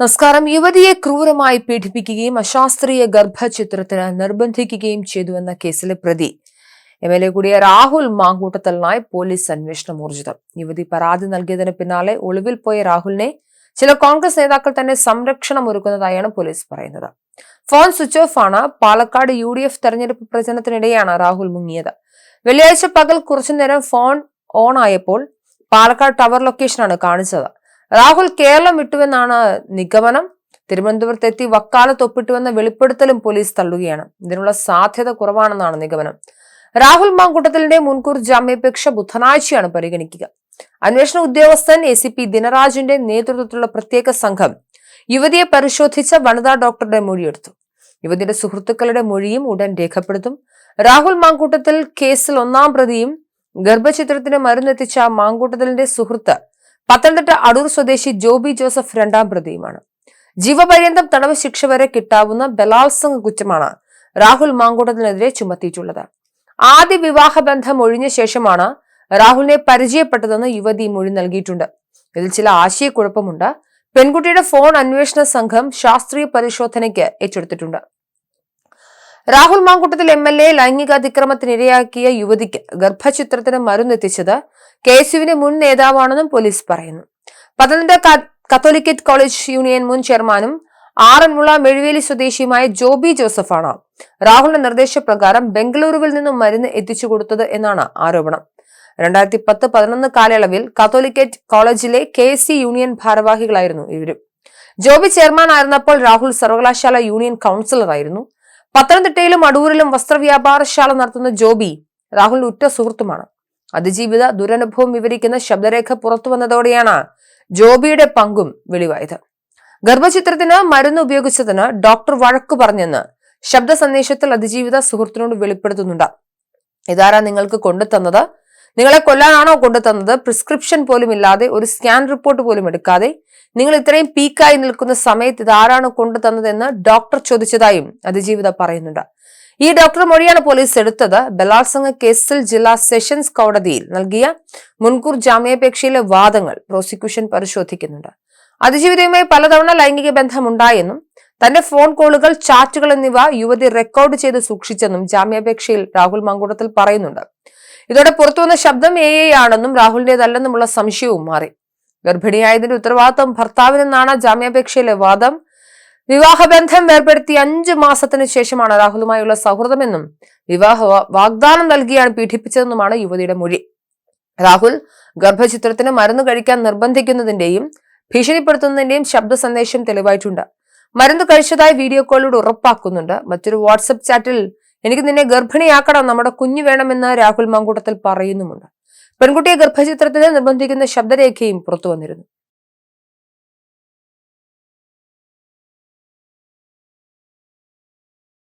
നമസ്കാരം. യുവതിയെ ക്രൂരമായി പീഡിപ്പിക്കുകയും അശാസ്ത്രീയ ഗർഭചിത്രത്തിന് നിർബന്ധിക്കുകയും ചെയ്തുവെന്ന കേസിലെ പ്രതി. എം എൽ എ കൂടിയ രാഹുൽ മാങ്കൂട്ടത്തലിനായി പോലീസ് അന്വേഷണം ഊർജിതം. യുവതി പരാതി നൽകിയതിന് പിന്നാലെ ഒളിവിൽ പോയ രാഹുലിനെ ചില കോൺഗ്രസ് നേതാക്കൾ തന്നെ സംരക്ഷണം ഒരുക്കുന്നതായാണ് പോലീസ് പറയുന്നത്. ഫോൺ സ്വിച്ച് ഓഫ് ആണ്. പാലക്കാട് യു ഡി എഫ് തെരഞ്ഞെടുപ്പ് പ്രചരണത്തിനിടെയാണ് രാഹുൽ മുങ്ങിയത്. വെള്ളിയാഴ്ച പകൽ കുറച്ചുനേരം ഫോൺ ഓൺ ആയപ്പോൾ പാലക്കാട് ടവർ ലൊക്കേഷനാണ് കാണിച്ചത്. രാഹുൽ കേരളം വിട്ടുവെന്നാണ് നിഗമനം. തിരുവനന്തപുരത്തെത്തി വക്കാലത്ത് ഒപ്പിട്ടുവെന്ന വെളിപ്പെടുത്തലും പോലീസ് തള്ളുകയാണ്. ഇതിനുള്ള സാധ്യത കുറവാണെന്നാണ് നിഗമനം. രാഹുൽ മാങ്കൂട്ടത്തിലിന്റെ മുൻകൂർ ജാമ്യാപേക്ഷ ബുധനാഴ്ചയാണ് പരിഗണിക്കുക. അന്വേഷണ ഉദ്യോഗസ്ഥൻ എ സി പി ദിനരാജിന്റെ നേതൃത്വത്തിലുള്ള പ്രത്യേക സംഘം യുവതിയെ പരിശോധിച്ച വനിതാ ഡോക്ടറുടെ മൊഴിയെടുത്തു. യുവതിയുടെ സുഹൃത്തുക്കളുടെ മൊഴിയും ഉടൻ രേഖപ്പെടുത്തും. രാഹുൽ മാങ്കൂട്ടത്തിൽ കേസിൽ ഒന്നാം പ്രതിയും ഗർഭചിത്രത്തിന് മരുന്നെത്തിച്ച മാങ്കൂട്ടത്തിലിന്റെ സുഹൃത്ത് പത്തനംതിട്ട അടൂർ സ്വദേശി ജോബി ജോസഫ് രണ്ടാം പ്രതിയുമാണ്. ജീവപര്യന്തം തടവ് ശിക്ഷ വരെ കിട്ടാവുന്ന ബലാത്സംഗ കുറ്റമാണ് രാഹുൽ മാങ്കൂട്ടത്തിനെതിരെ ചുമത്തിയിട്ടുള്ളത്. ആദ്യ വിവാഹ ബന്ധം ഒഴിഞ്ഞ ശേഷമാണ് രാഹുലിനെ പരിചയപ്പെട്ടതെന്ന് യുവതി മൊഴി നൽകിയിട്ടുണ്ട്. ഇതിൽ ചില ആശയക്കുഴപ്പമുണ്ട്. പെൺകുട്ടിയുടെ ഫോൺ അന്വേഷണ സംഘം ശാസ്ത്രീയ പരിശോധനയ്ക്ക് ഏറ്റെടുത്തിട്ടുണ്ട്. Rahul Mamkootathil M L A ലൈംഗികാതിക്രമത്തിനിരയാക്കിയ യുവതിക്ക് ഗർഭചിത്രത്തിന് മരുന്നെത്തിച്ചത് കെ എസ് മുൻ നേതാവാണെന്നും പോലീസ് പറയുന്നു. പത്തനംതിട്ട കത്തോലിക്കറ്റ് കോളേജ് യൂണിയൻ മുൻ ചെയർമാനും ആറന്മുള മെഴുവേലി സ്വദേശിയുമായ ജോബി ജോസഫാണ് രാഹുലിന്റെ നിർദ്ദേശപ്രകാരം ബംഗളൂരുവിൽ നിന്നും മരുന്ന് എത്തിച്ചു കൊടുത്തത് എന്നാണ് ആരോപണം. രണ്ടായിരത്തി പത്ത് പതിനൊന്ന് കാലയളവിൽ കത്തോലിക്കറ്റ് കോളേജിലെ കെ എസ് സി യൂണിയൻ ഭാരവാഹികളായിരുന്നു ഇവരും. ജോബി ചെയർമാൻ ആയിരുന്നപ്പോൾ രാഹുൽ സർവകലാശാല യൂണിയൻ കൗൺസിലറായിരുന്നു. പത്തനംതിട്ടയിലും അടൂരിലും വസ്ത്രവ്യാപാരശാല നടത്തുന്ന ജോബി രാഹുൽ ഉറ്റ സുഹൃത്തുമാണ്. അതിജീവിത ദുരനുഭവം വിവരിക്കുന്ന ശബ്ദരേഖ പുറത്തു വന്നതോടെയാണ് ജോബിയുടെ പങ്കും വെളിവായത്. ഗർഭചിത്രത്തിന് മരുന്ന് ഉപയോഗിച്ചതിന് ഡോക്ടർ വഴക്കു പറഞ്ഞെന്ന് ശബ്ദ സന്ദേശത്തിൽ അതിജീവിത സുഹൃത്തിനോട് വെളിപ്പെടുത്തുന്നുണ്ട്. ഇതാരാ നിങ്ങൾക്ക് കൊണ്ടുതന്നത്? നിങ്ങളെ കൊല്ലാനാണോ കൊണ്ടുതന്നത്? പ്രിസ്ക്രിപ്ഷൻ പോലും ഇല്ലാതെ ഒരു സ്കാൻ റിപ്പോർട്ട് പോലും എടുക്കാതെ നിങ്ങൾ ഇത്രയും പീക്കായി നിൽക്കുന്ന സമയത്ത് ഇതാരാണ് കൊണ്ടുതന്നതെന്ന് ഡോക്ടർ ചോദിച്ചതായും അതിജീവിത പറയുന്നുണ്ട്. ഈ ഡോക്ടർ മൊഴിയാണ് പോലീസ് എടുത്തത്. ബലാത്സംഗ കേസിൽ ജില്ലാ സെഷൻസ് കോടതിയിൽ നൽകിയ മുൻകൂർ ജാമ്യാപേക്ഷയിലെ വാദങ്ങൾ പ്രോസിക്യൂഷൻ പരിശോധിക്കുന്നുണ്ട്. അതിജീവിതയുമായി പലതവണ ലൈംഗിക ബന്ധമുണ്ടായെന്നും തന്റെ ഫോൺ കോളുകൾ ചാറ്റുകൾ എന്നിവ യുവതി റെക്കോർഡ് ചെയ്ത് സൂക്ഷിച്ചെന്നും ജാമ്യാപേക്ഷയിൽ രാഹുൽ മങ്കൂടത്തിൽ പറയുന്നുണ്ട്. ഇതോടെ പുറത്തുവന്ന ശബ്ദം എ ആണെന്നും രാഹുലിന്റേതല്ലെന്നുമുള്ള സംശയവും മാറി. ഗർഭിണിയായതിന്റെ ഉത്തരവാദിത്വം ഭർത്താവിനെന്നാണ് ജാമ്യാപേക്ഷയിലെ വാദം. വിവാഹബന്ധം വേർപ്പെടുത്തി അഞ്ചു മാസത്തിനു ശേഷമാണ് രാഹുലുമായുള്ള സൗഹൃദമെന്നും വിവാഹ വാഗ്ദാനം നൽകിയാണ് പീഡിപ്പിച്ചതെന്നുമാണ് യുവതിയുടെ മൊഴി. രാഹുൽ ഗർഭചിത്രത്തിന് മരുന്ന് കഴിക്കാൻ നിർബന്ധിക്കുന്നതിന്റെയും ഭീഷണിപ്പെടുത്തുന്നതിന്റെയും ശബ്ദ സന്ദേശം തെളിവായിട്ടുണ്ട്. മരുന്ന് കഴിച്ചതായി വീഡിയോ കോളിലൂടെ ഉറപ്പാക്കുന്നുണ്ട്. മറ്റൊരു വാട്സപ്പ് ചാറ്റിൽ എനിക്ക് നിന്നെ ഗർഭിണിയാക്കണം നമ്മുടെ കുഞ്ഞു വേണമെന്ന് രാഹുൽ മങ്കൂട്ടത്തിൽ പറയുന്നുമുണ്ട്. പെൺകുട്ടിയെ ഗർഭചിത്രത്തിന് നിർബന്ധിക്കുന്ന ശബ്ദരേഖയും പുറത്തു വന്നിരുന്നു.